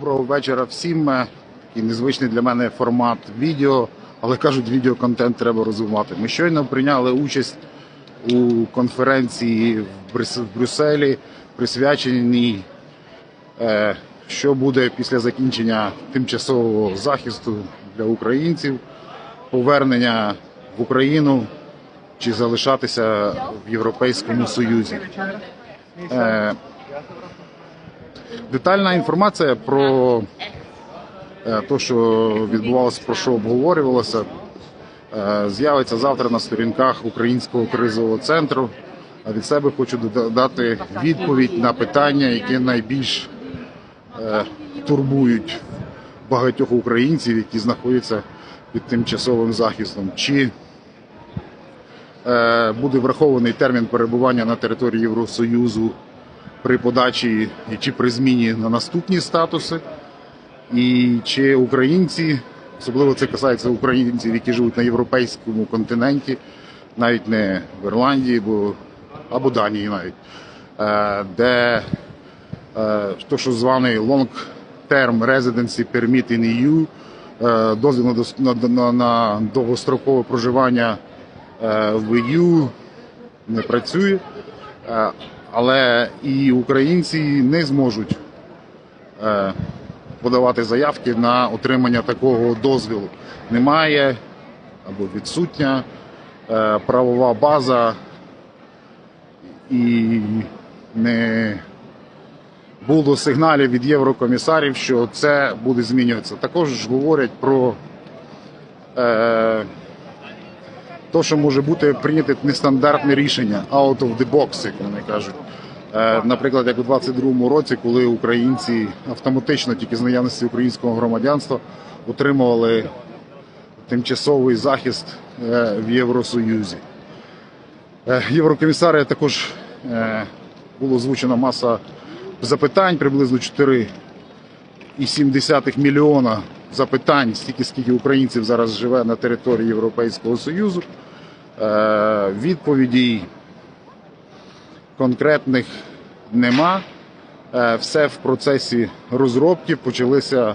Доброго вечора всім. Е, І незвичний для мене формат відео, але кажуть, відеоконтент треба розвивати. Ми щойно прийняли участь у конференції в Брюс- в Брюсселі, присвяченій, е, що буде після закінчення тимчасового захисту для українців, повернення в Україну чи залишатися в Європейському Союзі. Детальна інформація про те, що відбувалося, про що обговорювалося, е, з'явиться завтра на сторінках Українського кризового центру. А від себе хочу дода- дати відповідь на питання, які найбільш е, турбують багатьох українців, які знаходяться під тимчасовим захистом. Чи е, буде врахований термін перебування на території Євросоюзу при подачі чи при зміні на наступні статуси, і чи українці, особливо це касається українців, які живуть на європейському континенті, навіть не в Ірландії, бо або Данії навіть, е, де е, то, що званий Long Term Residency Permit in EU, е, дозвіл на, на, на, довгострокове проживання в EU не працює. Але і українці не зможуть е, подавати заявки на отримання такого дозвілу. Немає або відсутня е, правова база і не було сигналів від єврокомісарів, що це буде змінюватися. Також говорять про е, то, що може бути прийняте нестандартне рішення out of the box, як вони кажуть. Е, Наприклад, як у 22-му році, коли українці автоматично тільки з наявності українського громадянства отримували тимчасовий захист е, в Євросоюзі. Е, Єврокомісари також було озвучена маса запитань, приблизно 4,7 мільйона запитань, стільки скільки українців зараз живе на території Європейського Союзу. Е, Відповідей конкретних нема. Е, Все в процесі розробки. Почалися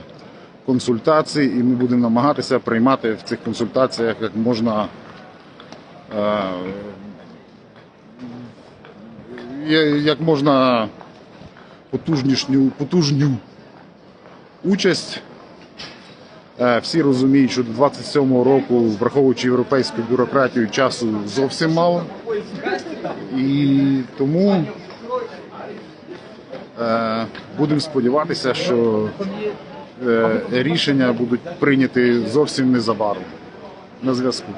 консультації, і ми будемо намагатися приймати в цих консультаціях як можна е, як можна потужнішню, потужню участь. Е, Всі розуміють, що до 27-го року, враховуючи європейську бюрократію, часу зовсім мало. І тому е, будемо сподіватися, що е, рішення будуть прийняті зовсім незабаром. На зв'язку.